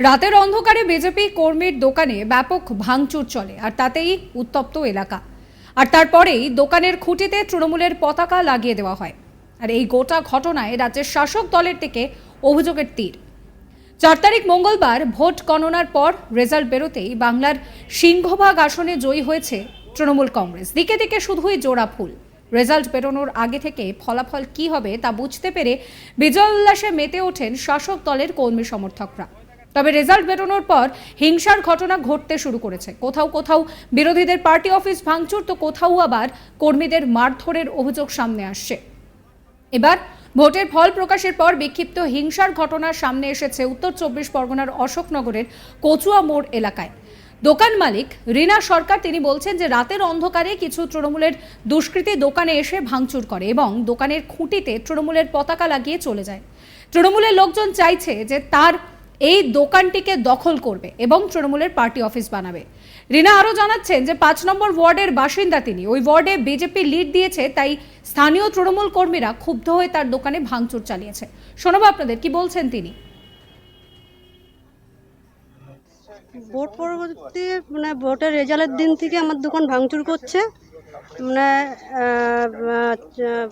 রাতের অন্ধকারে বিজেপি কর্মীর দোকানে ব্যাপক ভাঙচুর চলে, আর তাতেই উত্তপ্ত এলাকা। আর তারপরেই দোকানের খুঁটিতে তৃণমূলের পতাকা লাগিয়ে দেওয়া হয়। আর এই গোটা ঘটনায় রাজ্যের শাসক দলের থেকে অভিযোগের তীর। চার তারিখ মঙ্গলবার ভোট গণনার পর রেজাল্ট বেরোতেই বাংলার সিংহভাগ আসনে জয়ী হয়েছে তৃণমূল কংগ্রেস। দিকে দিকে শুধুই জোড়া ফুল। রেজাল্ট বেরোনোর আগে থেকে ফলাফল কি হবে তা বুঝতে পেরে বিজয় উল্লাসে মেতে ওঠেন শাসক দলের কর্মী সমর্থকরা। তবে রেজাল্ট বেরোনোর পর হিংসার ঘটনা ঘটতে শুরু করেছে। কোথাও কোথাও বিরোধীদের পার্টি অফিস ভাঙচুর, তো কোথাও আবার কর্মীদের মারধরের অভিযোগ সামনে আসছে। এবার ভোটের ফল প্রকাশের পর বিক্ষিপ্ত হিংসার ঘটনা সামনে এসেছে উত্তর চব্বিশ পরগনার অশোকনগরের কচুয়া মোড় এলাকায়। দোকান মালিক রিনা সরকার, তিনি বলছেন যে রাতের অন্ধকারে কিছু তৃণমূলের দুষ্কৃতী দোকানে এসে ভাঙচুর করে এবং দোকানের খুঁটিতে তৃণমূলের পতাকা লাগিয়ে চলে যায়। তৃণমূলের লোকজন চাইছে যে তার এই দোকানটিকে দখল করবে এবং তৃণমূলের পার্টি অফিস বানাবে। রিনা আরও জানাচ্ছেন যে পাঁচ নম্বর ওয়ার্ডের বাসিন্দা তিনি। ওই ওয়ার্ডে বিজেপি লিড দিয়েছে, তাই স্থানীয় তৃণমূল কর্মীরা ক্ষুব্ধ হয়ে তার দোকানে ভাঙচুর চালিয়েছে। শোনাবো আপনাদের কি বলছেন তিনি। ভোট পরবর্তী মানে ভোটের রেজাল্টের দিন থেকে আমার দোকান ভাঙচুর করছে। মানে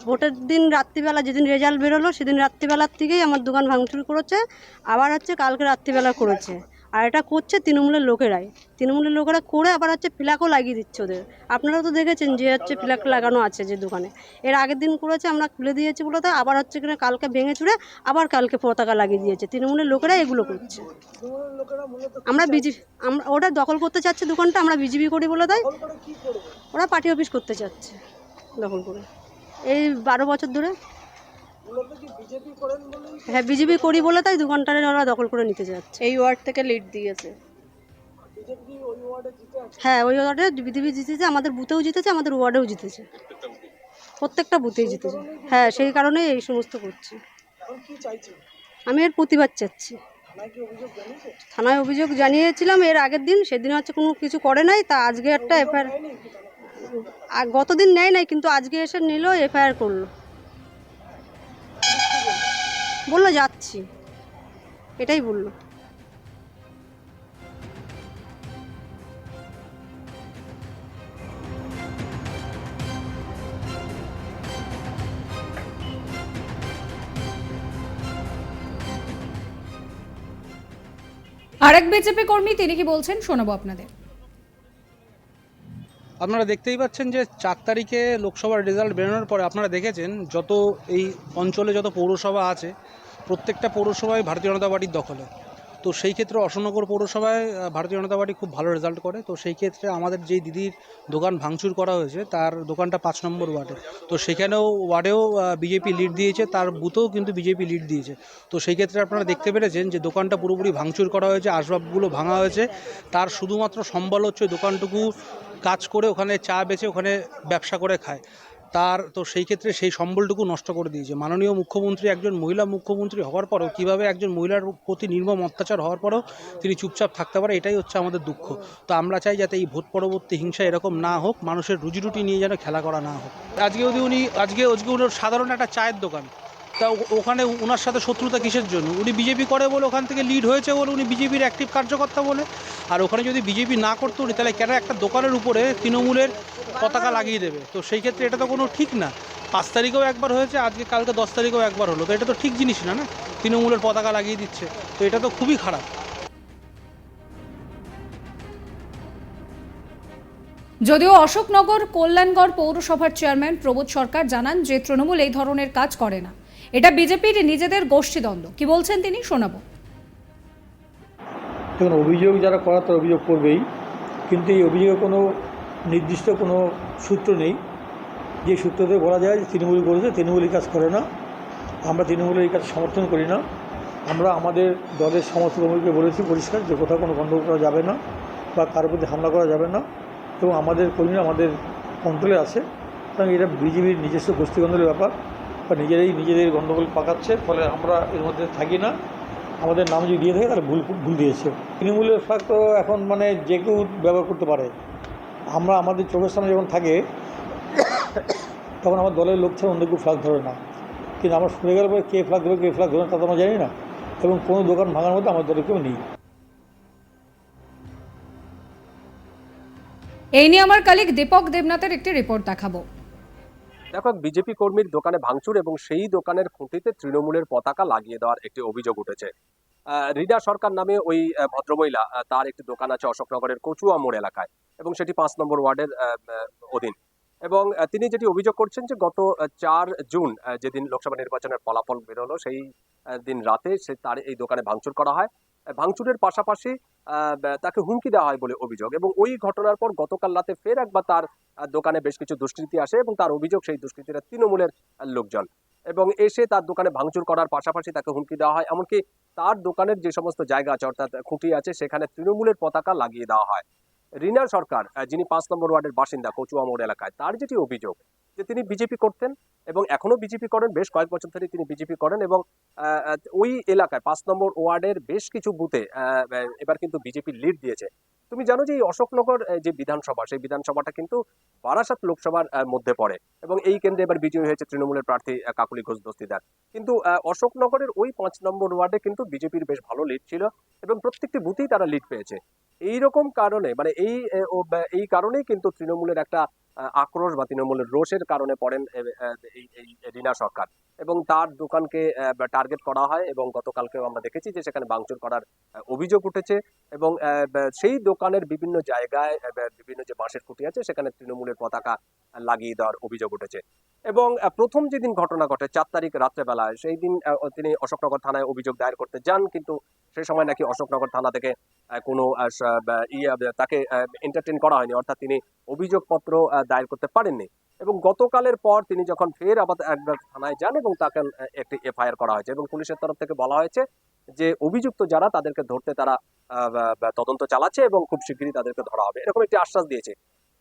ভোটের দিন রাত্রিবেলা যেদিন রেজাল্ট বেরোলো, সেদিন রাত্রিবেলার থেকেই আমার দোকান ভাঙচুর করেছে, আবার হচ্ছে কালকে রাত্রিবেলা করেছে। আর এটা করছে তৃণমূলের লোকেরাই। তৃণমূলের লোকেরা করে আবার হচ্ছে ফ্ল্যাগও লাগিয়ে দিচ্ছে ওদের। আপনারা তো দেখেছেন যে হচ্ছে ফ্ল্যাগ লাগানো আছে যে দোকানে। এর আগের দিন করেছে, আমরা খুলে দিয়েছি বলে তো আবার হচ্ছে কিনা কালকে ভেঙে চুড়ে আবার কালকে পতাকা লাগিয়ে দিয়েছে। তৃণমূলের লোকেরাই এগুলো করছে। আমরা বিজেপি আমরা ওটা দখল করতে চাচ্ছে দোকানটা, আমরা বিজেপি করি বলে তাই ওরা পার্টি অফিস করতে চাচ্ছে দখল করে। এই বারো বছর ধরে। হ্যাঁ বিজেপি করি বলে তাই দোকানটা ওরা দখল করে নিতে যাচ্ছে। এই ওয়ার্ড থেকে লিড দিয়েছে। হ্যাঁ ওই ওয়ার্ডে বিজেপি জিতেছে আমাদের বুথেও জিতেছে আমাদের ওয়ার্ডেও জিতেছে। প্রত্যেকটা বুথেই জিতেছে। হ্যাঁ সেই কারণে এই সমস্ত করছি। আমি এর প্রতিবাদ চাচ্ছি। থানায় অভিযোগ জানিয়েছিলাম এর আগের দিন সেদিন হচ্ছে কোনো কিছু করে নাই তা আজকে একটা এফআইআর গতদিন নেয় নাই কিন্তু আজকে এসে নিল এফআইআর করল। বলল যাচ্ছি। এটাই বলল। আরেক বিজেপি কর্মী তিনি কি বলছেন? শোনাবো আপনাদের। আপনারা দেখতেই পাচ্ছেন যে চার তারিখে লোকসভার রেজাল্ট বেরোনোর পরে আপনারা দেখেছেন যত এই অঞ্চলে যত পৌরসভা আছে প্রত্যেকটা পৌরসভায় ভারতীয় জনতা পার্টির দখলে। তো সেই ক্ষেত্রে অশোকনগর পৌরসভায় ভারতীয় জনতা পার্টি খুব ভালো রেজাল্ট করে। তো সেই ক্ষেত্রে আমাদের যেই দিদির দোকান ভাঙচুর করা হয়েছে, তার দোকানটা পাঁচ নম্বর ওয়ার্ডে। তো সেখানেও ওয়ার্ডেও বিজেপি লিড দিয়েছে, তার বুথেও কিন্তু বিজেপি লিড দিয়েছে। তো সেই ক্ষেত্রে আপনারা দেখতে পেরেছেন যে দোকানটা পুরোপুরি ভাঙচুর করা হয়েছে, আসবাবগুলো ভাঙা হয়েছে। তার শুধুমাত্র সম্বল হচ্ছে দোকানটুকু কাজ করে ওখানে চা বেচে ওখানে ব্যবসা করে খায়। তার তো সেই ক্ষেত্রে সেই সম্বলটুকু নষ্ট করে দিয়েছে। মাননীয় মুখ্যমন্ত্রী একজন মহিলা মুখ্যমন্ত্রী হওয়ার পরও, কীভাবে একজন মহিলার প্রতি নির্মম অত্যাচার হওয়ার পরেও তিনি চুপচাপ থাকতে পারে, এটাই হচ্ছে আমাদের দুঃখ। তো আমরা চাই যাতে এই ভোট পরবর্তী হিংসা এরকম না হোক, মানুষের রুজিরুটি নিয়ে যেন খেলা করা না হোক। আজকে যদি উনি, আজকে আজকে উনি সাধারণ একটা চায়ের দোকান। তা ওখানে ওনার সাথে শত্রুতা কিসের জন্য? উনি বিজেপি করে বলে ওখান থেকে লিড হয়েছে বলে উনি বিজেপির অ্যাক্টিভ কার্যকর্তা বলে। আর ওখানে যদি বিজেপি না করতো উনি, তাহলে কেন একটা দোকানের উপরে তৃণমূলের পতাকা লাগিয়ে দেবে? তো সেই ক্ষেত্রে এটা তো কোনো ঠিক না। পাঁচ তারিখেও একবার হয়েছে, আজকে কালকে দশ তারিখেও একবার হলো। তো এটা তো ঠিক জিনিস না না? তৃণমূলের পতাকা লাগিয়ে দিচ্ছে। তো এটা তো খুবই খারাপ। যদিও অশোকনগর কল্যাণগড় পৌরসভার চেয়ারম্যান প্রবোধ সরকার জানান যে তৃণমূল এই ধরনের কাজ করে না। এটা বিজেপির নিজেদের গোষ্ঠীদ্বন্দ্ব কি বলছেন তিনি? শোনাবো। দেখুন, অভিযোগ যারা করার তারা অভিযোগ করবেই, কিন্তু এই অভিযোগে কোনো নির্দিষ্ট কোনো সূত্র নেই। যে সূত্রতে বলা যায় যে তৃণমূল করেছে, তৃণমূল কাজ করে না। আমরা তৃণমূলের এই কাজ সমর্থন করি না। আমরা আমাদের দলের সমস্ত কর্মীকে বলেছি পরিষ্কার, যে কোথাও কোনো গণ্ডগোল করা যাবে না বা কারোর প্রতি হামলা করা যাবে না। এবং আমাদের কর্মীরা আমাদের কন্ট্রোলে আছে। সুতরাং এটা বিজেপির নিজস্ব গোষ্ঠীগন্ধের ব্যাপার। বা নিজেরাই নিজেদের গণ্ডগোল পাকাচ্ছে, ফলে আমরা এর মধ্যে থাকি না। আমাদের নাম যদি দিয়ে থাকে, তাহলে ভুল ভুল দিয়েছে। তৃণমূলের ফ্ল্যাগ তো এখন মানে যে কেউ ব্যবহার করতে পারে। আমরা আমাদের চোখের সামনে যখন থাকে, তখন আমার দলের লোক ছাড়া অন্য কেউ ফ্ল্যাগ ধরে না। কিন্তু আমরা শুনে গেলে পরে কে ফ্ল্যাগ ধরবে, কে ফ্ল্যাগ ধরে তা তো আমরা জানি না। এবং কোনো দোকান ভাঙার মধ্যে আমার দলের কেউ নেই। এই নিয়ে আমার কালিক দীপক দেবনাথের একটি রিপোর্ট দেখাবো। দেখো, বিজেপি কর্মীর দোকানে ভাঙচুর এবং সেই দোকানের খুঁটিতে তৃণমূলের পতাকা লাগিয়ে দেওয়ার একটি অভিযোগ উঠেছে। রিডা সরকার নামে ওই ভদ্রমহিলা তার একটি দোকান আছে অশোকনগরের কচুয়া মোড় এলাকায় এবং সেটি পাঁচ নম্বর ওয়ার্ডের অধীন। এবং তিনি যেটি অভিযোগ করছেন যে গত চার জুন যেদিন লোকসভা নির্বাচনের ফলাফল বেরোলো, সেই দিন রাতে সে তার এই দোকানে ভাঙচুর করা হয়। ভাঙচুরের পাশাপাশি তাকে হুমকি দেওয়া হয় বলে অভিযোগ এবং ওই ঘটনার পর গতকাল রাতে ফের একবার তার দোকানে বেশ কিছু দুষ্কৃতি আসে এবং তার অভিযোগ সেই দুষ্কৃতীরা তৃণমূলের লোকজন এবং এসে তার দোকানে ভাঙচুর করার পাশাপাশি তাকে হুমকি দেওয়া হয়। এমনকি তার দোকানের যে সমস্ত জায়গা আছে, অর্থাৎ খুঁটি আছে, সেখানে তৃণমূলের পতাকা লাগিয়ে দেওয়া হয়। রিনা সরকার যিনি পাঁচ নম্বর ওয়ার্ডের বাসিন্দা কচুয়া মোড় এলাকায়, তার যেটি অভিযোগ যে তিনি বিজেপি করতেন এবং এখনও বিজেপি করেন, বেশ কয়েক বছর ধরে তিনি বিজেপি করেন এবং ওই এলাকায় পাঁচ নম্বর ওয়ার্ডের বেশ কিছু বুথে এবার কিন্তু বিজেপি লিড দিয়েছে। তুমি জানো যে এই অশোকনগর যে বিধানসভা, সেই বিধানসভাটা কিন্তু বারাসাত লোকসভার মধ্যে পড়ে এবং এই কেন্দ্রে এবার বিজয়ী হয়েছে তৃণমূলের প্রার্থী কাকুলি ঘোষ দস্তিদার। কিন্তু অশোকনগরের ওই পাঁচ নম্বর ওয়ার্ডে কিন্তু বিজেপির বেশ ভালো লিড ছিল এবং প্রত্যেকটি বুথেই তারা লিড পেয়েছে। এই রকম কারণে মানে এই এই কারণেই কিন্তু তৃণমূলের একটা আক্রোশ বা তৃণমূলের রোষের কারণে পড়েন এই রিনা সরকার। এবং তার দোকানকে টার্গেট করা হয় এবং গতকালকেও আমরা দেখেছি যে সেখানে ভাঙচুর করার অভিযোগ উঠেছে এবং সেই দোকানের বিভিন্ন জায়গায় বিভিন্ন যে বাঁশের খুঁটি আছে সেখানে তৃণমূলের পতাকা লাগিয়ে দেওয়ার অভিযোগ উঠেছে। এবং প্রথম যেদিন ঘটনা ঘটে চার তারিখ রাত্রেবেলায়, সেই দিন তিনি অশোকনগর থানায় অভিযোগ দায়ের করতে যান কিন্তু সেই সময় নাকি অশোকনগর থানা থেকে কোনো ইয়ে তাকে এন্টারটেন করা হয়নি। অর্থাৎ তিনি অভিযোগপত্র দায়ের করতে পারেননি। এবং গতকালের পর তিনি যখন ফের আবার একবার থানায় যান এবং তাকে একটি এফআইআর করা হয়েছে এবং পুলিশের তরফ থেকে বলা হয়েছে যে অভিযুক্ত যারা তাদেরকে ধরতে তারা তদন্ত চালাচ্ছে এবং খুব শীঘ্রই তাদেরকে ধরা হবে। এরকম একটি আশ্বাস দিয়েছে।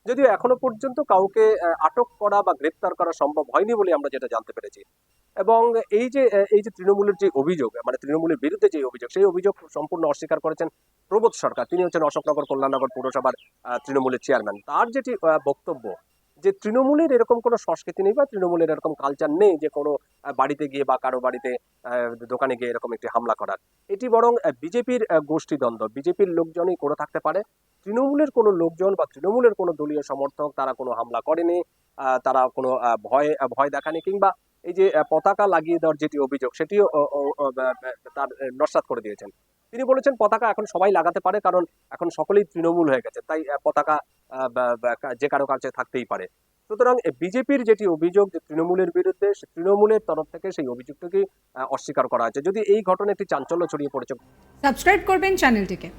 যদিও এখনও পর্যন্ত কাউকে আটক করা বা গ্রেপ্তার করা সম্ভব হয়নি বলে আমরা যেটা জানতে পেরেছি। এবং এই যে এই যে তৃণমূলের যে অভিযোগ মানে তৃণমূলের বিরুদ্ধে যে অভিযোগ, সেই অভিযোগ সম্পূর্ণ অস্বীকার করেছেন প্রবোধ সরকার। তিনি হচ্ছেন অশোকনগর কল্যাণনগর পৌরসভার তৃণমূলের চেয়ারম্যান। তার যেটি বক্তব্য, যে তৃণমূলের এরকম কোনো সংস্কৃতি নেই বা তৃণমূলের এরকম কালচার নেই যে কোনো বাড়িতে গিয়ে বা কারও বাড়িতে দোকানে গিয়ে এরকম একটি হামলা করার। এটি বরং বিজেপির গোষ্ঠীদ্বন্দ্ব। বিজেপির লোকজনই করে থাকতে পারে। তৃণমূলের কোনো লোকজন বা তৃণমূলের কোনো দলীয় সমর্থক তারা কোনো হামলা করেনি তারা কোনো ভয় ভয় দেখানি কিংবা এই যে পতাকা লাগিয়ে দেওয়ার যেটি অভিযোগ সেটিও তার আহ, করে দিয়েছেন। তিনি বলেছেন পতাকা এখন সবাই লাগাতে পারে কারণ এখন সকলেই তৃণমূল হয়ে গেছে তাই পতাকা যে কারও কাছে থাকতেই পারে। সুতরাং বিজেপির যেটি অভিযোগ যে তৃণমূলের বিরুদ্ধে তৃণমূলের তরফ থেকে সেই অভিযোগটাকে অস্বীকার করা হয়েছে। যদি এই ঘটনা একটি চাঞ্চল্য ছড়িয়ে পড়েছে সাবস্ক্রাইব করবেন চ্যানেলটিকে।